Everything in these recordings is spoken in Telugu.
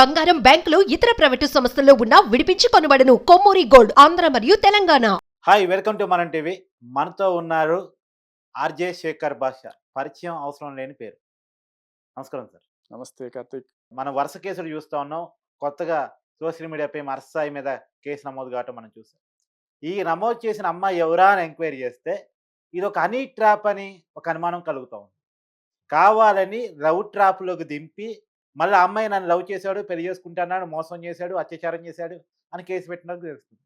బంగారం బ్యాంకులు ఇతర ప్రైవేటు సంస్థల్లో ఉన్న విడిపించి కొనబడను. కొమ్మూరి గోల్డ్ ఆంధ్ర మరియు Telangana. Hi welcome to Manam TV. మనతో ఉన్నారు ఆర్జే శేఖర్ భాష. పరిచయం అవసరం లేని పేరు. నమస్కారం సార్. నమస్తే కార్తీక్. మనం వరుస కేసులు చూస్తూ ఉన్నాం. కొత్తగా సోషల్ మీడియాపై మరసాయి మీద కేసు నమోదు కావటం మనం చూసాం. ఈ నమోదు చేసిన అమ్మాయి ఎవరా అని ఎంక్వైరీ చేస్తే ఇది ఒక హనీ ట్రాప్ అని ఒక అనుమానం కలుగుతూ ఉంది. కావాలని లవ్ ట్రాప్లోకి దింపి మళ్ళీ ఆ అమ్మాయి నన్ను లవ్ చేశాడు పెళ్ళి చేసుకుంటాన్నాడు మోసం చేశాడు అత్యాచారం చేశాడు అని కేసు పెట్టినట్టు తెలుస్తుంది.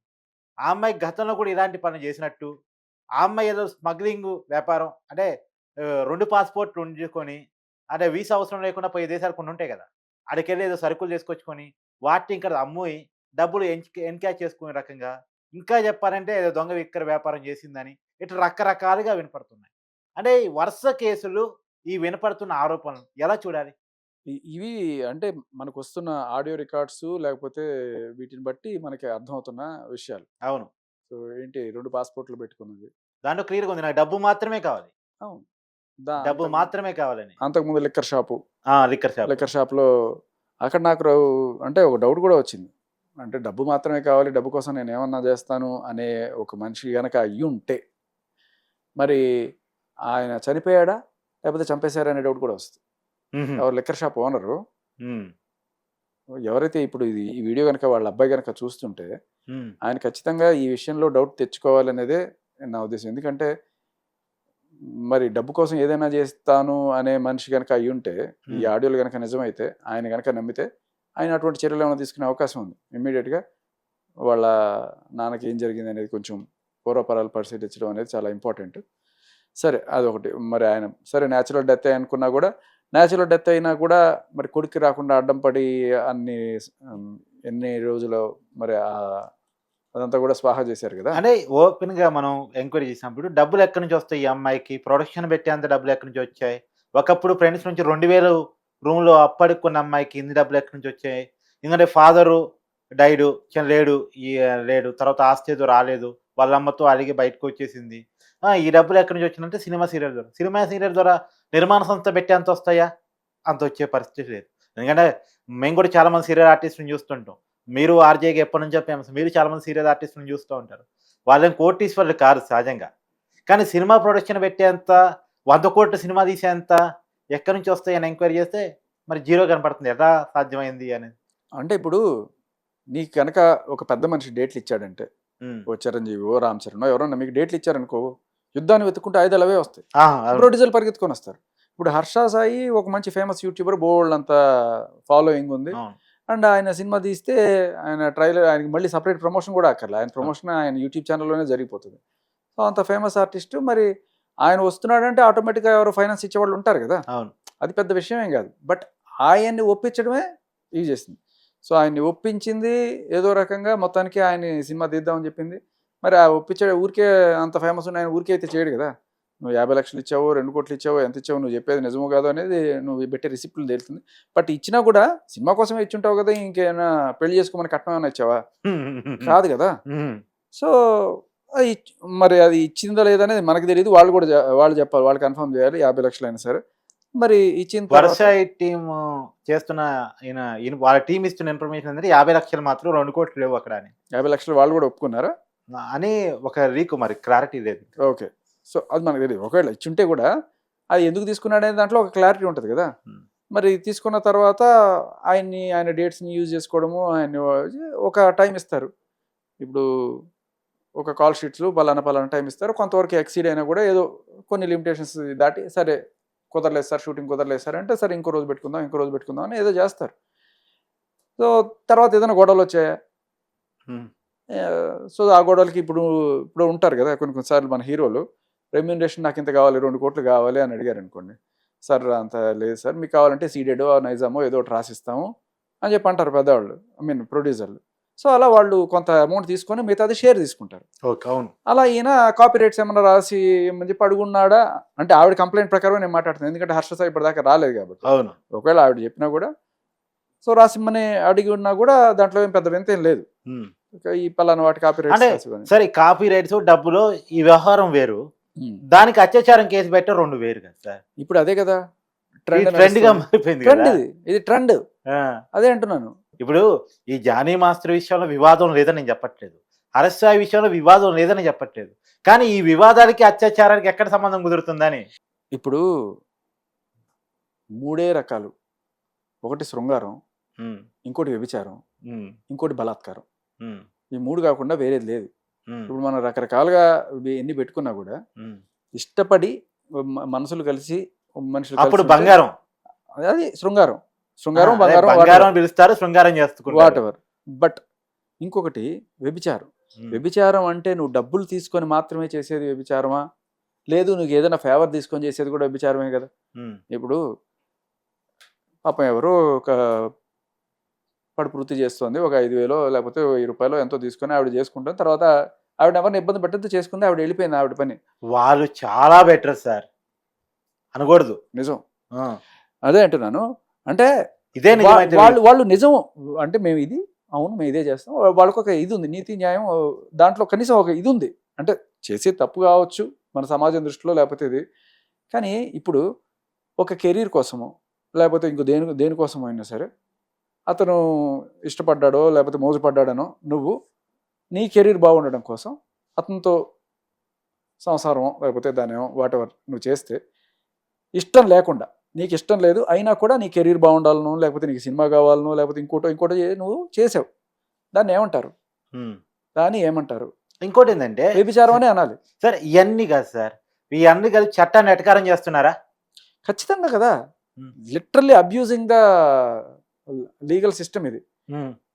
ఆ అమ్మాయి గతంలో కూడా ఇలాంటి పనులు చేసినట్టు ఆ అమ్మాయి ఏదో స్మగ్లింగ్ వ్యాపారం అంటే రెండు పాస్పోర్ట్లు ఉంచుకొని అంటే వీసా అవసరం లేకుండా పోయి దేశాలు కొన్ని ఉంటాయి కదా అడికెళ్ళి ఏదో సరుకులు తీసుకొచ్చుకొని వాటిని ఇంకా అమ్ముయి డబ్బులు ఎన్క్యాచ్ చేసుకునే రకంగా ఇంకా చెప్పాలంటే ఏదో దొంగ విక్కర వ్యాపారం చేసిందని ఇట్లా రకరకాలుగా వినపడుతున్నాయి. అంటే ఈ వరుస కేసులు ఈ వినపడుతున్న ఆరోపణలు ఎలా చూడాలి? ఇవి అంటే మనకు వస్తున్న ఆడియో రికార్డ్స్ లేకపోతే వీటిని బట్టి మనకి అర్థమవుతున్న విషయాలు. అవును. సో ఏంటి రెండు పాస్పోర్ట్లు పెట్టుకున్నది. దాంట్లో క్లియర్గా ఉంది. నాకు డబ్బు మాత్రమే కావాలి. అవును. దా- డబ్బు మాత్రమే కావాలని. అంతకుముందు liquor shop. Liquor shop. Liquor షాప్లో అక్కడ నాకు రౌ- అంటే ఒక డౌట్ కూడా వచ్చింది. అంటే డబ్బు మాత్రమే కావాలి డబ్బు కోసం నేను ఏమన్నా చేస్తాను అనే ఒక మనిషి గనక అయ్యి ఉంటే మరి ఆయన చనిపోయాడా? లేకపోతే చంపేశారా? అనే డౌట్ కూడా వస్తుంది. ఎవరు లిక్కర్ షాప్ ఓనరు. ఎవరైతే ఇప్పుడు ఇది ఈ వీడియో కనుక వాళ్ళ అబ్బాయి కనుక చూస్తుంటే. ఆయన ఖచ్చితంగా ఈ విషయంలో డౌట్ తెచ్చుకోవాలనేదే నా ఉద్దేశం ఎందుకంటే మరి డబ్బు కోసం ఏదైనా చేస్తాను అనే మనిషి కనుక అయి ఉంటే ఈ. ఆడియోలు కనుక నిజమైతే ఆయన కనుక నమ్మితే ఆయన అటువంటి చర్యలు ఏమైనా తీసుకునే అవకాశం ఉంది ఇమ్మీడియట్గా వాళ్ళ నాన్నకి ఏం జరిగింది అనేది కొంచెం పూర్వపరాలు పరిశీలించడం అనేది చాలా ఇంపార్టెంట్ సరే అదొకటి మరి ఆయన సరే న్యాచురల్ డెత్ అనుకున్నా కూడా న్యాచురల్ డెత్ అయినా కూడా మరి కొడుక్కి రాకుండా అడ్డం పడి అన్ని ఎన్ని రోజులు మరి అదంతా కూడా స్వాహా చేశారు కదా. అంటే ఓపెన్గా మనం ఎంక్వైరీ చేసినప్పుడు డబ్బులు ఎక్కడి నుంచి వస్తాయి ఈ అమ్మాయికి? ప్రొడక్షన్ పెట్టేంత డబ్బులు ఎక్కడి నుంచి వచ్చాయి? ఒకప్పుడు ఫ్రెండ్స్ నుంచి రెండు వేలు రూమ్లో అప్పడుకున్న అమ్మాయికి ఇన్ని డబ్బులు ఎక్కడి నుంచి వచ్చాయి? ఎందుకంటే ఫాదరు డైడు లేడు ఈ లేడు తర్వాత ఆస్తి ఏదో రాలేదు. వాళ్ళ అమ్మతో అలిగి బయటకు వచ్చేసింది. ఈ డబ్బులు ఎక్కడి నుంచి వచ్చిందంటే సినిమా సీరియల్ ద్వారా. సినిమా సీరియల్ ద్వారా నిర్మాణ సంస్థ పెట్టి అంత వస్తాయా? అంత వచ్చే పరిస్థితి లేదు. ఎందుకంటే మేము కూడా చాలా మంది సీరియల్ ఆర్టిస్ట్ని చూస్తుంటాం. మీరు ఆర్జేకి ఎప్పటి నుంచో ఫేమస్ మీరు చాలా మంది సీరియల్ ఆర్టిస్ట్ని చూస్తూ ఉంటారు. వాళ్ళని కోటీశ్వర్లు కాదు సహజంగా. కానీ సినిమా ప్రొడక్షన్ పెట్టేంత వంద కోట్ల సినిమా తీసేంత ఎక్కడి నుంచి వస్తాయి అని ఎంక్వైరీ చేస్తే మరి జీరో కనపడుతుంది. ఎలా సాధ్యమైంది అనేది? అంటే ఇప్పుడు నీకు కనుక ఒక పెద్ద మనిషి డేట్లు ఇచ్చాడంటే. ఓ చిరంజీవి ఓ రామ్ చరణ్ ఎవరన్నా మీకు డేట్లు ఇచ్చారనుకో యుద్ధాన్ని వెతుక్కుంటే ఐదు అవే వస్తాయి. అవును. ప్రొడ్యూసర్లు పరిగెత్తుకొని వస్తారు. ఇప్పుడు హర్ష సాయి ఒక మంచి ఫేమస్ యూట్యూబర్ బోల్డ్ అంత ఫాలోయింగ్ ఉంది. అండ్ ఆయన సినిమా తీస్తే ఆయన ట్రైలర్ ఆయనకి మళ్ళీ సపరేట్ ప్రమోషన్ కూడా అక్కర్లే. ఆయన ప్రమోషన్ ఆయన యూట్యూబ్ ఛానల్లోనే జరిగిపోతుంది. సో అంత ఫేమస్ ఆర్టిస్ట్ మరి ఆయన వస్తున్నాడంటే ఆటోమేటిక్గా ఎవరు ఫైనాన్స్ ఇచ్చేవాళ్ళు ఉంటారు కదా. అది పెద్ద విషయం ఏం కాదు. బట్ ఆయన్ని ఒప్పించడమే ఇది చేసింది. సో ఆయన్ని ఒప్పించింది ఏదో రకంగా మొత్తానికి ఆయన సినిమా తీద్దామని చెప్పింది. మరి ఆ ఒప్పించే ఊరికే అంత ఫేమస్ ఉన్న ఆయన ఊరికే అయితే చేయడు కదా. నువ్వు యాభై లక్షలు ఇచ్చావు రెండు కోట్లు ఇచ్చావు ఎంత ఇచ్చావు నువ్వు చెప్పేది నిజమో కాదో అనేది నువ్వు పెట్టే రిసిప్ట్లు తెలుస్తుంది బట్ ఇచ్చినా కూడా సినిమా కోసమే ఇచ్చుంటావు కదా ఇంకేమైనా పెళ్ళి చేసుకోమని కట్నం ఏమైనా ఇచ్చావా? కాదు కదా. సో అది ఇచ్- మరి అది ఇచ్చిందా లేదా అనేది మనకు తెలియదు వాళ్ళు కూడా వాళ్ళు చెప్పాలి వాళ్ళు కన్ఫర్మ్ చేయాలి యాభై లక్షలు అయినా సరే. మరి ఇచ్చిన టీం చేస్తున్న ఈయన ఈయన వాళ్ళ టీం ఇస్తున్న ఇన్ఫర్మేషన్ ఏంటంటే యాభై లక్షలు మాత్రం రెండు కోట్లు లేవు అక్కడ అని. యాభై లక్షలు వాళ్ళు కూడా ఒప్పుకున్నారా? అని ఒక రీకు మరి క్లారిటీ లేదు. ఓకే. సో అది మనకు తెలియదు ఒకవేళ ఇచ్చుంటే కూడా అది ఎందుకు తీసుకున్నాడు అనే దాంట్లో ఒక క్లారిటీ ఉంటుంది కదా. మరి తీసుకున్న తర్వాత ఆయన్ని ఆయన డేట్స్ని యూజ్ చేసుకోవడము ఆయన ఒక టైం ఇస్తారు. ఇప్పుడు ఒక కాల్ షీట్స్ పలానా పలానా టైం ఇస్తారు. కొంతవరకు ఎక్సీడ్ అయినా కూడా ఏదో కొన్ని లిమిటేషన్స్ దాటి సరే కుదరలేదు సార్ షూటింగ్ కుదరలేదు సార్ అంటే సరే ఇంకో రోజు పెట్టుకుందాం ఇంకో రోజు పెట్టుకుందాం అని ఏదో చేస్తారు. సో తర్వాత ఏదైనా గొడవలు వచ్చాయా? సో ఆ గొడవలకి ఇప్పుడు ఇప్పుడు ఉంటారు కదా కొన్ని కొన్నిసార్లు మన హీరోలు రెమ్యూనరేషన్ నాకు ఇంత కావాలి రెండు కోట్లు కావాలి అని అడిగారు అనుకోండి. సార్ అంత లేదు సార్ మీకు కావాలంటే సీడెడో నైజామో ఏదో ఒకటి రాసిస్తాము అని చెప్పి అంటారు పెద్దవాళ్ళు ఐ మీన్ ప్రొడ్యూసర్లు. సో అలా వాళ్ళు కొంత అమౌంట్ తీసుకొని మిగతాది షేర్ తీసుకుంటారు. ఓకే అవును. అలా ఈయన కాపీ రైట్స్ ఏమన్నా రాసి ఏమని చెప్పి అడుగున్నాడా? అంటే ఆవిడ కంప్లైంట్ ప్రకారం నేను మాట్లాడుతున్నాను ఎందుకంటే హర్ష సాయి ఇప్పటిదాకా రాలేదు కాబట్టి. అవును. ఒకవేళ ఆవిడ చెప్పినా కూడా సో రాసిమ్మని అడిగి ఉన్నా కూడా దాంట్లో ఏం పెద్ద వింత ఏం లేదు. ఈ పలానా వాటి కాపీ రైట్స్ సరే కాపీ రైట్స్ డబ్బులో ఈ వ్యవహారం వేరు. దానికి అత్యాచారం కేసు పెట్టే రెండు వేరు కదా సార్. ఇప్పుడు అదే కదా ట్రెండ్గా మారిపోయింది ట్రెండ్ ఇది. ఇది ట్రెండ్ అదే అంటున్నాను. ఇప్పుడు ఈ జానీ మాస్టర్ విషయంలో వివాదం లేదని నేను చెప్పట్లేదు. హరస్వాయి విషయంలో వివాదం లేదని చెప్పట్లేదు. కానీ ఈ వివాదానికి అత్యాచారానికి ఎక్కడ సంబంధం కుదురుతుందని? ఇప్పుడు మూడే రకాలు. ఒకటి శృంగారం ఇంకోటి వ్యభిచారం ఇంకోటి బలాత్కారం. ఈ మూడు కాకుండా వేరేది లేదు. ఇప్పుడు మనం రకరకాలుగా ఎన్ని పెట్టుకున్నా కూడా. ఇష్టపడి మనసులు కలిసి మనుషులు అప్పుడు బంగారం. అది శృంగారం. శృంగారం బంగారం బంగారం పిలుస్తారు శృంగారం వాట్ చేసుకుంటారు ఎవర్ బట్ ఇంకొకటి వ్యభిచారం. వ్యభిచారం అంటే నువ్వు డబ్బులు తీసుకొని మాత్రమే చేసేది వ్యభిచారమా? లేదు నువ్వు ఏదైనా ఫేవర్ తీసుకొని చేసేది కూడా వ్యభిచారమే కదా. ఇప్పుడు పాపం ఎవరో ఒక పడుపు వృత్తి చేస్తుంది. ఒక ఐదు వేలో లేకపోతే వెయ్యి రూపాయలు ఎంతో తీసుకొని ఆవిడ చేసుకుంటాం తర్వాత ఆవిడ ఎవరిని ఇబ్బంది పెట్టద్దు చేసుకుంది ఆవిడ వెళ్ళిపోయింది ఆవిడ పని. వాళ్ళు చాలా బెటర్ సార్. అనకూడదు. నిజం. అదే అంటున్నాను. అంటే ఇదే వాళ్ళు వాళ్ళు నిజం అంటే మేము ఇది అవును మేము ఇదే చేస్తాం. వాళ్ళకి ఒక ఇది ఉంది నీతి న్యాయం దాంట్లో కనీసం ఒక ఇది ఉంది. అంటే చేసే తప్పు కావచ్చు మన సమాజం దృష్టిలో లేకపోతే ఇది. కానీ ఇప్పుడు ఒక కెరీర్ కోసమో లేకపోతే ఇంకో దేని దేనికోసమో అయినా సరే అతను ఇష్టపడ్డాడో లేకపోతే మోజుపడ్డాడనో నువ్వు నీ కెరీర్ బాగుండడం కోసం అతనితో సంసారం లేకపోతే దాని వాట్ ఎవర్ నువ్వు చేస్తే ఇష్టం లేకుండా నీకు ఇష్టం లేదు అయినా కూడా నీ కెరీర్ బాగుండాలను లేకపోతే నీకు సినిమా కావాలను లేకపోతే ఇంకోటో ఇంకోటో నువ్వు చేసావు. దాన్ని ఏమంటారు. దాన్ని ఏమంటారు? ఇంకోటి ఏంటంటే వ్యభిచారం అనే అనాలి. సార్ ఇవన్నీ కాదు సార్. ఇవన్నీ కలిసి చట్టాన్ని ఎటకారం చేస్తున్నారా? ఖచ్చితంగా కదా. Literally abusing the legal system ఇది.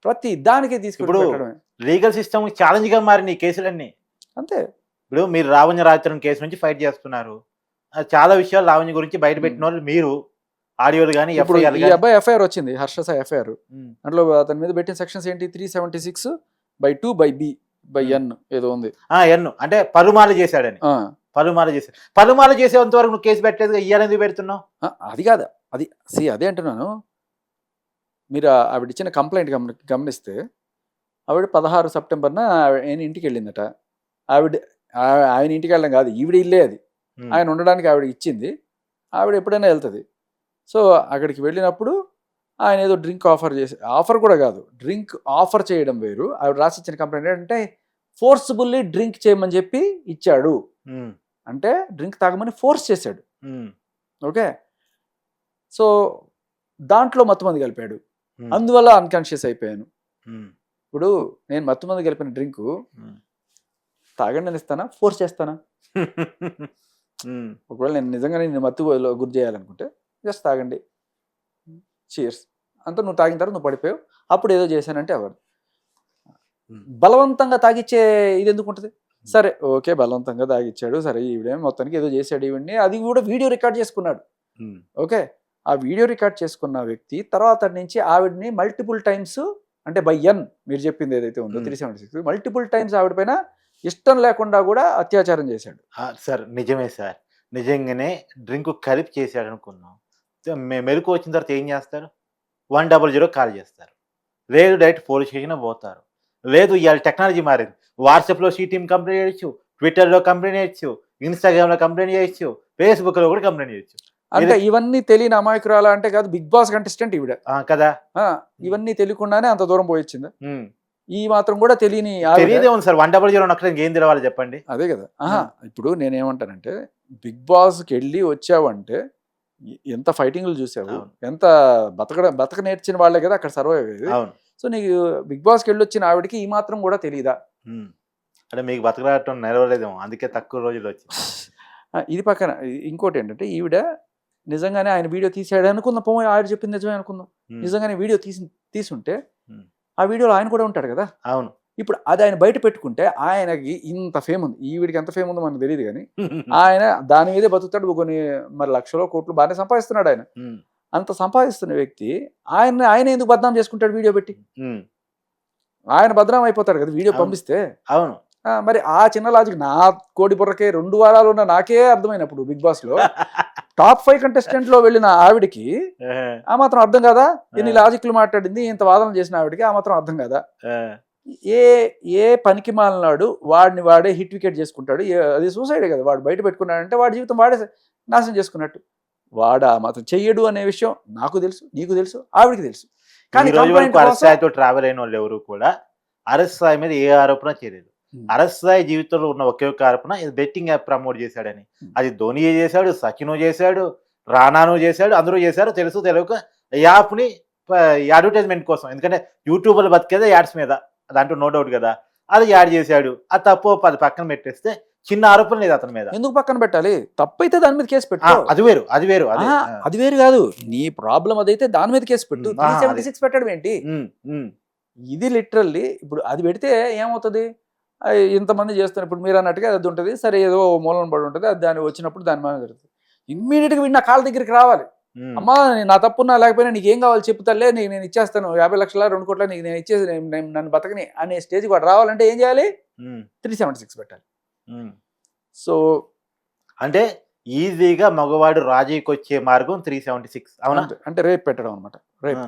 ప్రతి దానికి పెట్టడమే. లీగల్ సిస్టమ్ ఛాలెంజ్గా మారిన ఈ కేసులన్నీ. అంతే. ఇప్పుడు మీరు లావణ్య రాత్రం కేసు నుంచి ఫైట్ చేస్తున్నారు. చాలా విషయాలు లావణ్య గురించి బయట పెట్టిన వాళ్ళు మీరు ఆడియోలు కానీ ఇప్పుడు ఎఫ్ఐఆర్ ఈ అబ్బాయి ఎఫ్ఐఆర్ వచ్చింది హర్ష ఎఫ్ఐఆర్. అందులో అతని మీద పెట్టిన సెక్షన్స్ ఏంటి? Three seventy six by two by B by. N ఏదో ఉంది. ఎన్ను అంటే పలుమాల చేశాడని. పలుమాల చేశాడు పలుమాల చేసేంత వరకు నువ్వు కేసు పెట్టలేదు ఇయ్యాలని పెడుతున్నావు? అది కాదు అది సి అదే అంటున్నాను. మీరు ఆవిడ ఇచ్చిన కంప్లైంట్ గమని గమనిస్తే ఆవిడ పదహారు సెప్టెంబర్న ఆయన ఇంటికి వెళ్ళిందట ఆవిడ ఆయన ఇంటికి వెళ్ళడం కాదు ఈవిడ ఇల్లే అది. ఆయన ఉండడానికి ఆవిడ ఇచ్చింది ఆవిడ ఎప్పుడైనా వెళ్తుంది సో అక్కడికి వెళ్ళినప్పుడు ఆయన ఏదో డ్రింక్ ఆఫర్ చేసి ఆఫర్ కూడా కాదు డ్రింక్ ఆఫర్ చేయడం వేరు ఆవిడ రాసిచ్చిన కంప్లైంట్ ఏంటంటే ఫోర్స్బుల్లీ డ్రింక్ చేయమని చెప్పి ఇచ్చాడు. అంటే డ్రింక్ తాగమని ఫోర్స్ చేశాడు. ఓకే సో దాంట్లో మత్తుమంది కలిపాడు ఉమ్. అందువల్ల అన్కాన్షియస్ అయిపోయాను. ఉమ్. ఇప్పుడు నేను మత్తుమంది కలిపిన డ్రింక్ ఉమ్. తాగండి అని ఇస్తానా? ఫోర్స్ చేస్తానా. ఒకవేళ నేను నిజంగా నేను మత్తు గురి చేయాలనుకుంటే జస్ట్ తాగండి. చీర్స్ అంతా నువ్వు తాగిన తర్వాత నువ్వు పడిపోయావు. అప్పుడు ఏదో చేశానంటే Hmm. బలవంతంగా తాగిచ్చే ఇది ఎందుకు ఉంటుంది? సరే ఓకే బలవంతంగా తాగిచ్చాడు. సరే ఈవిడే మొత్తానికి ఏదో చేశాడు ఈవిడ్ని. అది కూడా వీడియో రికార్డ్ చేసుకున్నాడు. ఓకే? ఆ వీడియో రికార్డ్ చేసుకున్న వ్యక్తి తర్వాత నుంచి ఆవిడని మల్టిపుల్ టైమ్స్ అంటే బై ఎన్ మీరు చెప్పింది ఏదైతే ఉందో. Three seventy six multiple times ఆవిడ పైన ఇష్టం లేకుండా కూడా అత్యాచారం చేశాడు. సార్ నిజమే సార్. నిజంగానే డ్రింక్ కలిపి చేశాడు అనుకున్నాం. తే- మె- మెలకు వచ్చిన తర్వాత ఏం చేస్తారు? వన్ డబల్ జీరో కాల్ చేస్తారు. లేదు డైరెక్ట్ పోలీస్ స్టేషన్ పోతారు. లేదు ఇవాళ టెక్నాలజీ మారింది. వాట్సాప్లో టీమ్ కంప్లైంట్ చేయొచ్చు ట్విట్టర్లో కంప్లైంట్ చేయొచ్చు ఇన్స్టాగ్రామ్లో కంప్లైంట్ చేయొచ్చు ఫేస్బుక్లో కూడా కంప్లైంట్ చేయొచ్చు. అంటే ఇవన్నీ తెలియని అమాయకురాల అంటే కాదు బిగ్ బాస్ కంటెస్టెంట్ ఈవిడ. కదా? ఇవన్నీ తెలియకుండానే అంత దూరం పోయొచ్చింది. ఈ మాత్రం కూడా తెలియని సార్. వన్ డబల్ జీరో ఏం తెలవాలి చెప్పండి? అదే కదా. ఇప్పుడు నేనేమంటానంటే బిగ్ బాస్కి వెళ్ళి వచ్చావంటే ఎంత ఫైటింగ్లు చూసావు. ఎంత బతకడ బతక నేర్చిన వాళ్ళే కదా అక్కడ సర్వైవ్ అయ్యేది. సో నీకు బిగ్ బాస్కి వెళ్ళి వచ్చిన ఆవిడకి ఈ మాత్రం కూడా తెలియదా. అంటే మీకు బతకరాటం నెరవలేదేమో అందుకే తక్కువ రోజులు వచ్చింది. ఆ, ఇది పక్కన. ఇంకోటి ఏంటంటే ఈవిడ నిజంగానే ఆయన వీడియో తీసాడు అనుకుందాం పోయి ఆవిడ చెప్పింది నిజమే అనుకుందాం. నిజంగానే వీడియో తీసి తీసుంటే. ఆ వీడియోలో ఆయన కూడా ఉంటాడు కదా అవును ఇప్పుడు అది ఆయన బయట పెట్టుకుంటే ఆయనకి ఇంత ఫేమ్ ఉంది ఈవిడికి ఎంత ఫేమ్ ఉందో మనకు తెలియదు కానీ ఆయన దాని మీదే బతుకుతాడు కొన్ని మరి లక్షలో కోట్లు బాగానే సంపాదిస్తున్నాడు ఆయన. అంత సంపాదిస్తున్న వ్యక్తి ఆయన ఆయన ఎందుకు బద్నాం చేసుకుంటాడు వీడియో పెట్టి. ఆయన బద్నాం అయిపోతాడు కదా వీడియో. పంపిస్తే అవును మరి ఆ చిన్న లాజిక్ నా కోడి బుర్రకే రెండు వారాలు ఉన్న నాకే అర్థమైనప్పుడు బిగ్ బాస్లో టాప్ ఫైవ్ కంటెస్టెంట్లో వెళ్ళిన ఆవిడకి ఆ మాత్రం అర్థం కదా? ఎన్ని. లాజిక్లు మాట్లాడింది ఇంత వాదన చేసిన ఆవిడకి ఆ మాత్రం అర్థం కదా? ఏ, ఏ పనికి మాలినాడు వాడిని వాడే హిట్ వికెట్ చేసుకుంటాడు. అది సూసైడ్ కదా వాడు బయట పెట్టుకున్నాడంటే వాడి జీవితం వాడే నాశనం చేసుకున్నట్టు. వాడు ఆ మాత్రం చెయ్యడు అనే విషయం నాకు తెలుసు నీకు తెలుసు ఆవిడికి తెలుసు. కానీ ట్రావెల్ అయిన వాళ్ళు ఎవరు కూడా అరెస్ట్ సాయి మీద ఏ ఆరోపణ చేయలేదు. Hmm. అరెస్ట్ సాయి జీవితంలో ఉన్న ఒకే ఒక ఆరోపణ ఇది బెట్టింగ్ యాప్ ప్రమోట్ చేశాడని. Hmm. అది ధోని చేశాడు సచిన్ చేశాడు రానాను చేశాడు అందరూ చేశారు తెలుసు తెలియక యాప్ని అడ్వర్టైజ్మెంట్ కోసం. ఎందుకంటే యూట్యూబ్లో బతికేదే యాడ్స్ మీద దాంట్లో నో డౌట్ కదా. అది యాడ్ చేశాడు ఆ తప్పు అది పక్కన పెట్టేస్తే చిన్న ఆరోపణ లేదు అతని మీద. ఎందుకు పక్కన పెట్టాలి? తప్పైతే దాని మీద కేసు పెట్టు. అది వేరు అది వేరు అది. వేరు కాదు. నీ ప్రాబ్లం అదైతే దాని మీద కేసు పెట్టు. త్రీ సెవెంటీ అది. సిక్స్ పెట్టడం ఏంటి? ఇది లిటరల్లీ ఇప్పుడు అది పెడితే ఏమవుతుంది? ఇంతమంది చేస్తున్నారు. ఇప్పుడు మీరు అన్నట్టుగా అది ఉంటుంది. సరే ఏదో ఓ మూలన పడి ఉంటుంది. అది దాని వచ్చినప్పుడు దాని మీద జరుగుతుంది. ఇమ్మీడియట్గా వీడు నా కాళ్ళ దగ్గరికి రావాలి. అమ్మా నా తప్పున్నా లేకపోయినా నీకు ఏం కావాలి చెప్తాలే నీకు నేను ఇచ్చేస్తాను. యాభై లక్షల రెండు కోట్ల నీకు నేను ఇచ్చేసి నేను- నేను నన్ను బతకని అనే స్టేజ్కి వాడు రావాలంటే ఏం చేయాలి? త్రీ సెవెంటీ సిక్స్ పెట్టాలి. సో అంటే ఈజీగా మగవాడు రాజీకి వచ్చే మార్గం త్రీ సెవెంటీ సిక్స్ అవునా అంటే- రేపు పెట్టడం అనమాట రేపు.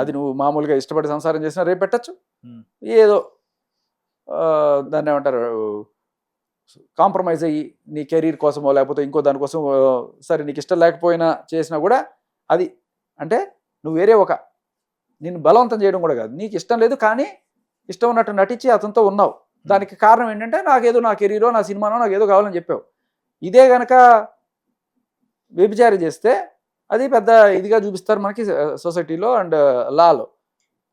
అది నువ్వు మామూలుగా ఇష్టపడి సంసారం చేసినా రేపు పెట్టచ్చు. ఏదో దాన్ని ఏమంటారు? కాంప్రమైజ్ అయ్యి నీ కెరీర్ కోసమో లేకపోతే ఇంకో దానికోసం సరే నీకు ఇష్టం లేకపోయినా చేసినా కూడా అది అంటే నువ్వు వేరే ఒక నిన్ను బలవంతం చేయడం కూడా కాదు. నీకు ఇష్టం లేదు కానీ ఇష్టం ఉన్నట్టు నటించి అతనితో ఉన్నావు. దానికి కారణం ఏంటంటే నాకేదో నా కెరీరో నా సినిమానో నాకు ఏదో కావాలని చెప్పావు. ఇదే కనుక వ్యభిచారం చేస్తే అది పెద్ద ఇదిగా చూపిస్తారు మనకి సొసైటీలో అండ్ లాలో.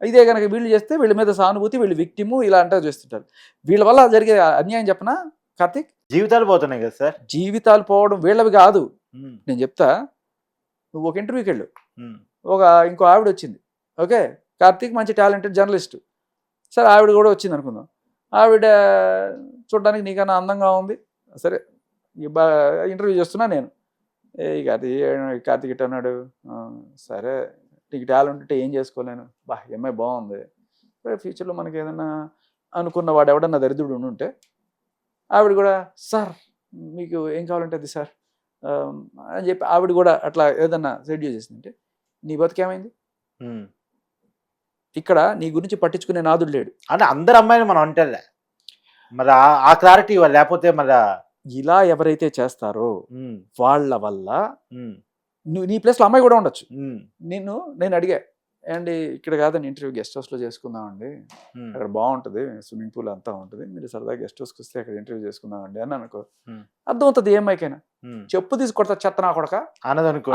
ఇదే కనుక వీళ్ళు చేస్తే వీళ్ళ మీద సానుభూతి వీళ్ళు విక్టిము ఇలా అంటూ చేస్తుంటారు. వీళ్ళ వల్ల జరిగే అన్యాయం చెప్పనా? కార్తీక్? జీవితాలు పోతున్నాయి కదా సార్. జీవితాలు పోవడం వీళ్ళవి కాదు. నేను చెప్తా. నువ్వు ఒక ఇంటర్వ్యూకి వెళ్ళు ఒక ఇంకో ఆవిడ వచ్చింది. ఓకే? కార్తీక్ మంచి టాలెంటెడ్ జర్నలిస్ట్. సరే ఆవిడ కూడా వచ్చింది అనుకుందాం. ఆవిడ చూడడానికి నీకన్నా అందంగా ఉంది. సరే ఇంటర్వ్యూ చేస్తున్నా నేను. ఏ కార్తీక్ కార్తీక్ అన్నాడు. "ఆ, సరే. నీకు టాలెంట్ ఉంటే ఏం చేసుకోలేను? బా అమ్మాయి బాగుంది. ఫ్యూచర్లో మనకి ఏదైనా అనుకున్న వాడు ఎవడన్నా దరిద్రుడు ఉంటే ఆవిడ కూడా సార్ మీకు ఏం కావాలంటే అది సార్. అని చెప్పి ఆవిడ కూడా అట్లా ఏదన్నా షెడ్యూల్ చేసిందంటే నీ బతికేమైంది. ఇక్కడ నీ గురించి పట్టించుకునే నాదుడు లేడు. అంటే అందరు అమ్మాయిలు మనం అంటే మరి ఆ- క్లారిటీ లేకపోతే మరి ఇలా ఎవరైతే చేస్తారో వాళ్ళ వల్ల నువ్వు నీ ప్లేస్లో అమ్మాయి కూడా ఉండొచ్చు. నిన్ను నేను అడిగా అండి ఇక్కడ కాదని ఇంటర్వ్యూ గెస్ట్ హౌస్లో చేసుకుందామండి? అక్కడ బాగుంటుంది స్విమ్మింగ్ పూల్ అంతా ఉంటుంది మీరు సరదాగా గెస్ట్ హౌస్కి వస్తే అక్కడ ఇంటర్వ్యూ చేసుకుందామండి అని అనుకో. Hmm. అర్థమవుతుంది ఏ అమ్మాయికైనా. చెప్పు తీసి కొడతా చెత్త నా కొడక.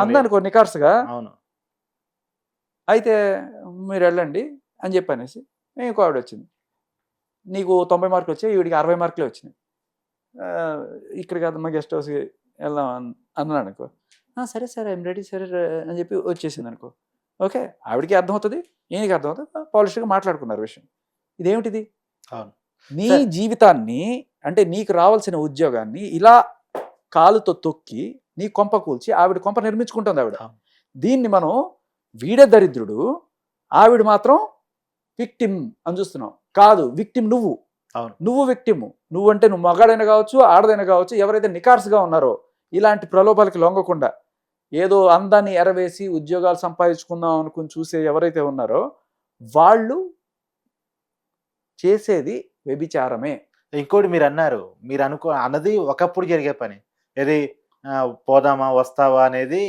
అందనుకో నికార్సుగా అవును. అయితే మీరు వెళ్ళండి అని చెప్పి అనేసి ఇంకో ఆవిడ వచ్చింది. నీకు తొంభై మార్కులు వచ్చాయి ఈవిడికి అరవై మార్కులే వచ్చినాయి. ఇక్కడ కాదమ్మా గెస్ట్ హౌస్కి వెళ్దాం అన్- అన్నాను అనుకో. "ఆ, సరే సరే ఐమ్ రెడీ సరే రే" అని చెప్పి వచ్చేసింది అనుకో ఓకే ఆవిడకి అర్థమవుతుంది ఈయనకి అర్థమవుతుంది పాలిష్గా మాట్లాడుకున్నారు విషయం ఇదేమిటిది అవును. నీ. జీవితాన్ని అంటే నీకు రావాల్సిన ఉద్యోగాన్ని ఇలా కాలుతో తొక్కి నీ కొంప కూల్చి ఆవిడ కొంప నిర్మించుకుంటుంది ఆవిడ. దీన్ని మనం వీడే దరిద్రుడు ఆవిడ మాత్రం విక్టిమ్ అని చూస్తున్నాం కాదు విక్టిమ్ నువ్వు అవును. నువ్వు విక్టిమ్ నువ్వు అంటే నువ్వు మగాడైనా కావచ్చు ఆడదైనా కావచ్చు ఎవరైతే నికార్స్గా ఉన్నారో ఇలాంటి ప్రలోభాలకి లొంగకుండా ఏదో అందాన్ని ఎరవేసి ఉద్యోగాలు సంపాదించుకుందాం అనుకుని చూసే ఎవరైతే ఉన్నారో వాళ్ళు చేసేది వ్యభిచారమే. ఇంకోటి మీరు అన్నారు మీరు అనుకో అన్నది ఒకప్పుడు జరిగే పని. ఏది పోదామా వస్తావా అనేది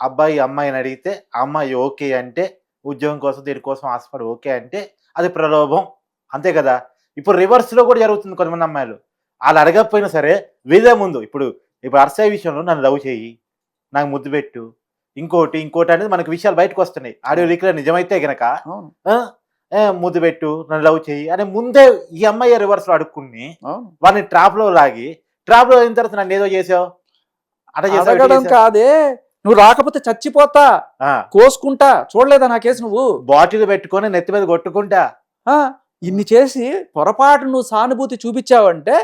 అబ్బాయి అమ్మాయిని అడిగితే అమ్మాయి ఓకే అంటే ఉద్యోగం కోసం దీనికోసం ఆశపడి ఓకే అంటే అది ప్రలోభం. అంతే కదా? ఇప్పుడు రివర్స్లో కూడా జరుగుతుంది కొంతమంది అమ్మాయిలు. వాళ్ళు అడగకపోయినా సరే వీదే ముందు. ఇప్పుడు ఇప్పుడు అర్సాయి విషయంలో నన్ను లవ్ చేయి. నాకు ముద్దు పెట్టు. ఇంకోటి ఇంకోటి అనేది మనకి విషయాలు బయటకు వస్తున్నాయి. ఆడియో లీక్లో నిజమైతే గనక ముద్దు పెట్టు నన్ను లవ్ చేయి అని ముందే ఈ అమ్మాయి రివర్స్లో అడుక్కుని వాడిని ట్రాప్లో లాగి ట్రాప్లో అయిన తర్వాత నన్ను ఏదో చేసావు? అట్లా చేసావు. కాదే. నువ్వు రాకపోతే చచ్చిపోతా. ఆ, కోసుకుంటా. చూడలేదా నా కేసు నువ్వు? బాటిల్ పెట్టుకొని నెత్తి మీద కొట్టుకుంటా. ఆ, ఇన్ని చేసి పొరపాటు నువ్వు సానుభూతి చూపించావంటే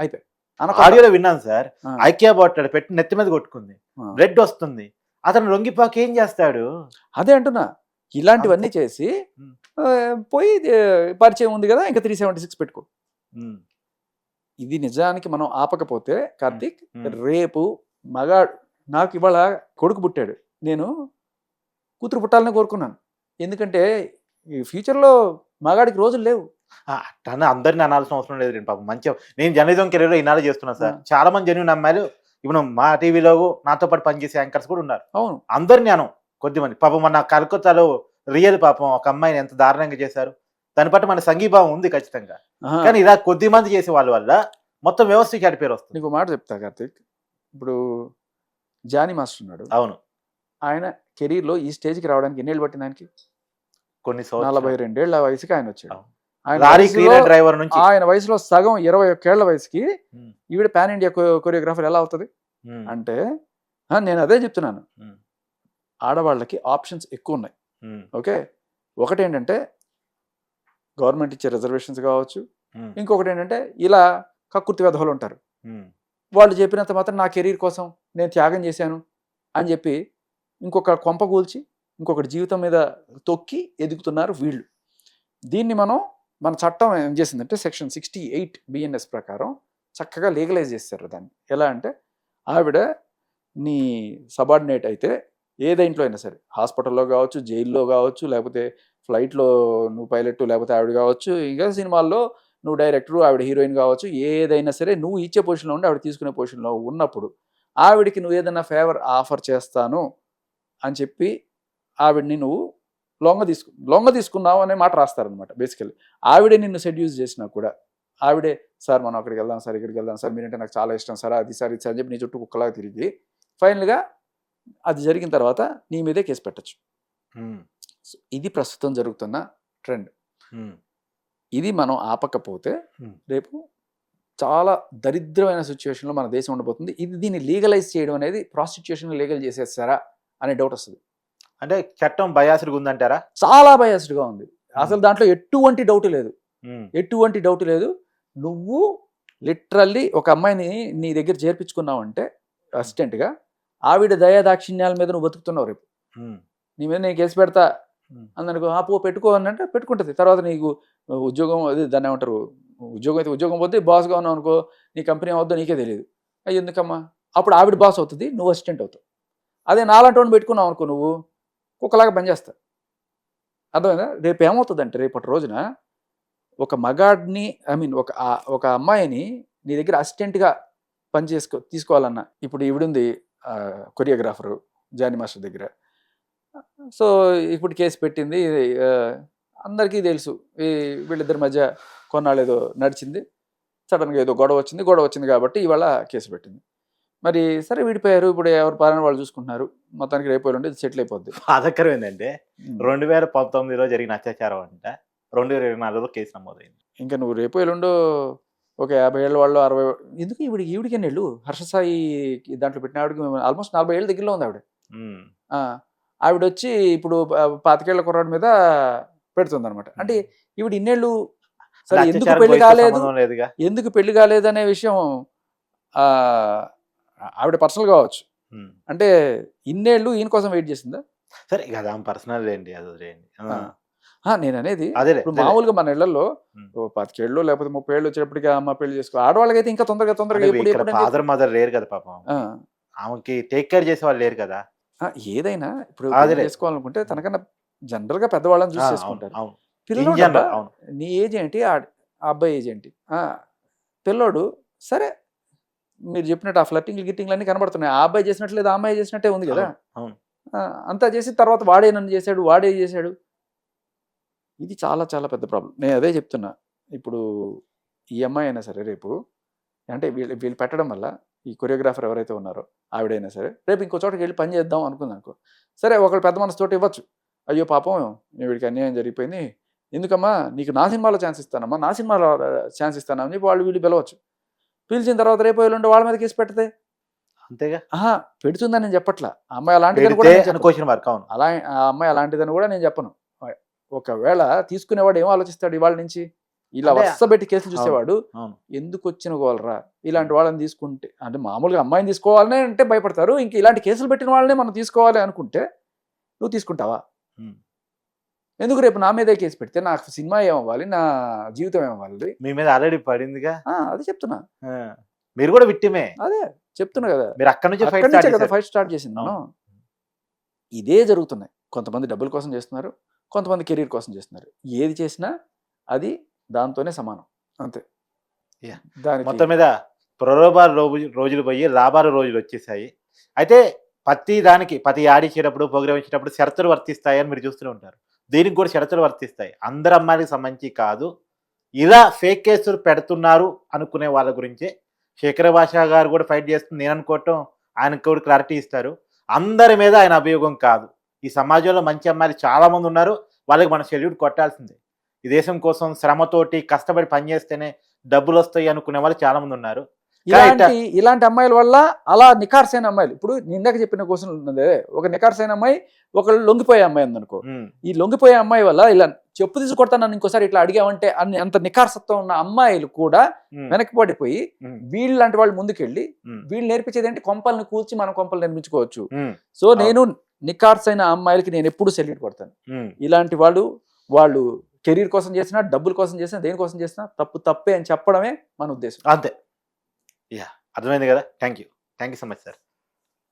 అయిపోయి. ఆడియోలో విన్నాను సార్. ఐకియా బాటిల్ పెట్టి నెత్తి మీద కొట్టుకుంది. ఆ. బ్లడ్ వస్తుంది. అతను లొంగిపాకి ఏం చేస్తాడు? అదే అంటున్నా. ఇలాంటివన్నీ చేసి పోయి పరిచయం ఉంది కదా ఇంకా త్రీ సెవెంటీ సిక్స్ పెట్టుకో ఇది నిజానికి మనం ఆపకపోతే కార్తీక్. రేపు మగాడు నాకు ఇవాళ కొడుకు పుట్టాడు. నేను కూతురు పుట్టాలని కోరుకున్నాను. ఎందుకంటే ఫ్యూచర్లో మగాడికి రోజులు లేవు. ఆ, అట్లా అందరిని అనాల్సిన అవసరం లేదు నేను పాపం మంచిగా నేను జర్నలిజం కెరీర్ ఇన్నాళ్ళు చేస్తున్నా సార్. చాలా మంది జెన్యున్ అమ్మాయిలు ఇప్పుడు మా టీవీలో నాతో పాటు పనిచేసే యాంకర్స్ కూడా ఉన్నారు. అవును. అందరిని అనం కొద్దిమంది పాపం మన కలకత్తాలో రియల్ పాపం ఒక అమ్మాయిని ఎంత దారుణంగా చేశారు. దాని పట్ల మన సంఘీభావం ఉంది ఖచ్చితంగా. కానీ ఇలా కొద్ది మంది చేసే వాళ్ళ వల్ల మొత్తం వ్యవస్థకి చెడ్డ పేరు వస్తుంది. నీకు మాట చెప్తా కార్తీక్. ఇప్పుడు జానీ మాస్టర్ ఉన్నాడు. అవును. ఆయన కెరీర్లో ఈ స్టేజ్కి రావడానికి ఎన్నేళ్ళు పట్టింది ఆయనకి? కొన్ని నలభై రెండేళ్ళ వయసుకి ఆయన వచ్చాడు. ఆయన డ్రైవర్ నుంచి. ఆయన వయసులో సగం ఇరవై ఒకేళ్ళ వయసుకి ఈవిడ పాన్ ఇండియా కొరియోగ్రాఫర్ ఎలా అవుతుంది? అంటే నేను అదే చెప్తున్నాను. ఆడవాళ్ళకి ఆప్షన్స్ ఎక్కువ ఉన్నాయి. ఓకే? ఒకటి ఏంటంటే గవర్నమెంట్ ఇచ్చే రిజర్వేషన్స్ కావచ్చు. ఇంకొకటి ఏంటంటే ఇలా కక్కుర్తి వెధవలు ఉంటారు. వాళ్ళు చెప్పినంత మాత్రం నా కెరీర్ కోసం నేను త్యాగం చేశాను అని చెప్పి ఇంకొక కొంప కూల్చి ఇంకొకటి జీవితం మీద తొక్కి ఎదుగుతున్నారు వీళ్ళు. దీన్ని మనం మన చట్టం ఏం చేసిందంటే సెక్షన్ సిక్స్టీ ఎయిట్ బిఎన్ఎస్ ప్రకారం చక్కగా లీగలైజ్ చేస్తారు దాన్ని. ఎలా అంటే ఆవిడ నీ సబార్డినేట్ అయితే ఏ దేంట్లో అయినా సరే హాస్పిటల్లో కావచ్చు జైల్లో కావచ్చు లేకపోతే ఫ్లైట్లో నువ్వు పైలట్ లేకపోతే ఆవిడ కావచ్చు ఇంకా సినిమాల్లో నువ్వు డైరెక్టర్ ఆవిడ హీరోయిన్ కావచ్చు ఏదైనా సరే నువ్వు ఇచ్చే పొజిషన్లో ఉండి ఆవిడ తీసుకునే పొజిషన్లో ఉన్నప్పుడు ఆవిడకి నువ్వు ఏదైనా ఫేవర్ ఆఫర్ చేస్తాను అని చెప్పి ఆవిడ్ని నువ్వు లొంగ తీసుకు లొంగ తీసుకున్నావు అనే మాట రాస్తారనమాట బేసికల్లీ ఆవిడే నిన్ను సెడ్యూస్ చేసినా కూడా ఆవిడే సార్ మనం అక్కడికి వెళ్దాం సార్ ఇక్కడికి వెళ్దాం సార్ మీరంటే నాకు చాలా ఇష్టం సార్ అది సార్ ఇది సార్ అని చెప్పి నీ చుట్టూ కుక్కలాగా తిరిగి ఫైనల్గా అది జరిగిన తర్వాత నీ మీదే కేసు పెట్టచ్చు. ఇది ప్రస్తుతం జరుగుతున్న ట్రెండ్. ఇది మనం ఆపకపోతే. రేపు చాలా దరిద్రమైన సిచ్యువేషన్లో మన దేశం ఉండబోతుంది ఇది దీన్ని లీగలైజ్ చేయడం అనేది ప్రాస్టిట్యూషన్ లీగల్ చేసేస్తారా అనే డౌట్ వస్తుంది. అంటే చట్టం బయాసుడిగా ఉందంటారా? చాలా బయాస్డ్గా ఉంది. అసలు దాంట్లో ఎటువంటి డౌట్ లేదు. ఎటువంటి డౌట్ లేదు. నువ్వు లిటరల్లీ ఒక అమ్మాయిని నీ దగ్గర చేర్పించుకున్నావు అంటే అసిస్టెంట్గా ఆవిడ దయాదాక్షిణ్యాల మీద నువ్వు బతుకుతున్నావు రేపు. నీ మీద నేను కేసు పెడతా ఉమ్, అందనుకో ఆ పో పెట్టుకో అని అంటే పెట్టుకుంటుంది. తర్వాత నీకు ఉద్యోగం అది దాన్ని ఏమంటారు? ఉద్యోగం అయితే ఉద్యోగం పోతే బాస్గా ఉన్నావు అనుకో నీ కంపెనీ అవుద్దో నీకే తెలియదు ఎందుకమ్మా? అప్పుడు ఆవిడ బాస్ అవుతుంది నువ్వు అసిస్టెంట్ అవుతావు. అదే నాలాంటి వాడిని పెట్టుకున్నావు అనుకో నువ్వు కుక్కలాగా పనిచేస్తా అర్థమైందా? రేపు ఏమవుతుందంటే రేపటి రోజున ఒక మగాడిని ఐ మీన్ ఒక ఒక అమ్మాయిని నీ దగ్గర అసిస్టెంట్గా పని చేసుకో తీసుకోవాలన్నా ఇప్పుడు ఈవిడుంది కొరియోగ్రాఫరు జానీ మాస్టర్ దగ్గర. సో ఇప్పుడు కేసు పెట్టింది అందరికీ తెలుసు ఈ వీళ్ళిద్దరి మధ్య కొన్నాళ్ళు ఏదో నడిచింది సడన్గా ఏదో గొడవ వచ్చింది గొడవ వచ్చింది కాబట్టి ఇవాళ కేసు పెట్టింది. మరి సరే విడిపోయారు ఇప్పుడు ఎవరు పాలన వాళ్ళు చూసుకుంటున్నారు. మొత్తానికి రేపు ఉండి సెటిల్ అయిపోద్ది. బాధాకరం ఏంటంటే రెండు వేల పంతొమ్మిదిలో జరిగిన అత్యాచారం అంట. రెండు వేల ఇరవై నాలుగులో కేసు నమోదైంది. ఇంకా నువ్వు రేపు ఎల్లుండో ఒక యాభై ఏళ్ళ వాళ్ళు అరవై ఎందుకు ఈవిడికి ఈవిడికి ఎన్నేళ్ళు హర్షసాయి దాంట్లో పెట్టిన ఆవిడకి ఆల్మోస్ట్ నలభై ఏళ్ళ దగ్గరలో ఉంది ఆవిడ. ఆవిడ వచ్చి ఇప్పుడు పాతికేళ్ళ కుర్రాడి మీద పెడుతుంది అనమాట అంటే ఈవిడ ఇన్నేళ్ళు సరే ఎందుకు పెళ్ళి కాలేదు? ఎందుకు పెళ్ళి కాలేదనే విషయం ఆ, ఆవిడ పర్సనల్ కావచ్చు. అంటే ఇన్నేళ్ళు ఈయన కోసం వెయిట్ చేసిందా? సరే ఇక అది పర్సనల్ ఏంటి? అది. ఆ, నేను అనేది. మామూలుగా మన ఇళ్ళలో పాతికేళ్ళు లేకపోతే ముప్పై ఏళ్ళు వచ్చేటప్పటికి అమ్మ పెళ్ళి చేసుకో ఆడవాళ్ళకైతే ఇంకా తొందరగా తొందరగా ఫాదర్ మదర్ లేరు కదా పాపం. ఆమెకి టేక్ కేర్ చేసే వాళ్ళు లేరు కదా. ఏదైనా ఇప్పుడు చేసుకోవాలనుకుంటే తనకన్నా జనరల్గా పెద్దవాళ్ళని చూసి చేసుకుంటారు. అవును నీ ఏజ్ ఏంటి? ఆ అబ్బాయి ఏజ్ ఏంటి? ఆ, పిల్లోడు సరే మీరు చెప్పినట్టు ఆ ఫ్లట్టింగ్ గిట్టింగ్లు అన్ని కనబడుతున్నాయి. ఆ అబ్బాయి చేసినట్టు లేదు ఆ అమ్మాయి చేసినట్టే ఉంది కదా. అవును, అంతా చేసి తర్వాత వాడే నన్ను చేశాడు వాడే చేశాడు. ఇది చాలా చాలా పెద్ద ప్రాబ్లం. నేను అదే చెప్తున్నా. ఇప్పుడు ఈ అమ్మాయి అయినా సరే రేపు అంటే వీళ్ళు వీళ్ళు పెట్టడం వల్ల ఈ కొరియోగ్రాఫర్ ఎవరైతే ఉన్నారో ఆవిడైనా సరే రేపు ఇంకో చోటకి వెళ్ళి పని చేద్దాం అనుకుంది అనుకో. సరే ఒకళ్ళు పెద్ద మనసుతోటి ఇవ్వచ్చు. అయ్యో పాపం వీడికి అన్యాయం జరిగిపోయింది. ఎందుకమ్మా నీకు నా సినిమాలో ఛాన్స్ ఇస్తానమ్మా నా సినిమాలో ఛాన్స్ ఇస్తానని చెప్పి వాళ్ళు వీళ్ళు పిలవచ్చు. పిలిచిన తర్వాత రేపు ఎల్లుండి వాళ్ళ మీద కేసు పెడితే? అంతేగా. పెడుతుందని నేను చెప్పట్లా. అమ్మాయి అలాంటిదని కూడా. క్వశ్చన్ మార్క్ అవును. అలా అమ్మాయి అలాంటిదని కూడా నేను చెప్పను. ఒకవేళ తీసుకునేవాడు ఏం ఆలోచిస్తాడు ఇవాళ నుంచి. ఇలా వరుస పెట్టి కేసులు చూసేవాడు. ఎందుకు వచ్చిన గోలరా? ఇలాంటి వాళ్ళని తీసుకుంటే అంటే మామూలుగా అమ్మాయిని తీసుకోవాలనే అంటే భయపడతారు. ఇంక ఇలాంటి కేసులు పెట్టిన వాళ్ళనే మనం తీసుకోవాలి అనుకుంటే నువ్వు తీసుకుంటావా. ఎందుకు రేపు నా మీదే కేసు పెడితే నాకు సినిమా ఏమవ్వాలి నా జీవితం ఏమవ్వాలి? మీ మీద ఆల్రెడీ పడిందిగా? అది చెప్తున్నా. మీరు కూడా విట్టిమే అదే చెప్తున్నా కదా. మీరు అక్కడ నుంచి అక్కడి ఫైట్ నుంచే కదా స్టార్ట్ ఫైట్ స్టార్ట్ చేసింది. ఇదే జరుగుతున్నాయి. కొంతమంది డబ్బుల కోసం చేస్తున్నారు కొంతమంది కెరీర్ కోసం చేస్తున్నారు. ఏది చేసినా అది దాంతోనే సమానం. అంతే. దానికి మొత్తం మీద ప్రలోభాలు రోజు రోజులు పోయి లాభాలు రోజులు వచ్చేసాయి. అయితే ప్రతి దానికి ప్రతి ఆడిచ్చేటప్పుడు ప్రోగ్రామ్ ఇచ్చేటప్పుడు షరతులు వర్తిస్తాయని మీరు చూస్తూనే ఉంటారు. దీనికి కూడా షరతులు వర్తిస్తాయి. అందరు అమ్మాయిలకు సంబంధించి కాదు. ఇలా ఫేక్ కేసులు పెడుతున్నారు అనుకునే వాళ్ళ గురించే శేఖర భాష గారు కూడా ఫైట్ చేస్తుంది. నేను అనుకోవటం ఆయనకు కూడా క్లారిటీ ఇస్తారు. అందరి మీద ఆయన అభియోగం కాదు. ఈ సమాజంలో మంచి అమ్మాయిలు చాలా మంది ఉన్నారు. వాళ్ళకి మనం సెల్యూట్ కొట్టాల్సిందే. ఈ దేశం కోసం శ్రమతోటి కష్టపడి పనిచేస్తేనే డబ్బులు వస్తాయి అనుకునే వాళ్ళు చాలా మంది ఉన్నారు. ఇలాంటి ఇలాంటి అమ్మాయిల వల్ల అలా నికార్సైన అమ్మాయిలు. ఇప్పుడు ఇందాక చెప్పిన క్వశ్చన్ ఉన్నదే ఒక నికార్సైన అమ్మాయి ఒక లొంగిపోయే అమ్మాయి ఉందనుకో. ఈ లొంగిపోయే అమ్మాయి వల్ల ఇలా చెప్పు తీసి కొడతాను ఇంకోసారి ఇట్లా అడిగామంటే అన్ని అంత నికార్సత్వం ఉన్న అమ్మాయిలు కూడా వెనక్కి పడిపోయి వీళ్ళు లాంటి వాళ్ళు ముందుకెళ్ళి వీళ్ళు నేర్పించేది ఏంటి? కొంపల్ని కూల్చి మనం కొంపలు నిర్మించుకోవచ్చు. సో నేను నికార్స్ అయిన అమ్మాయిలకి నేను ఎప్పుడు సెల్యూట్ కొడతాను. ఇలాంటి వాళ్ళు వాళ్ళు కెరీర్ కోసం చేసినా డబ్బుల కోసం చేసినా దేనికోసం చేసినా తప్పు తప్పే అని చెప్పడమే మన ఉద్దేశం. అంతే. యా అర్థమైంది కదా? Thank you thank you so much sir.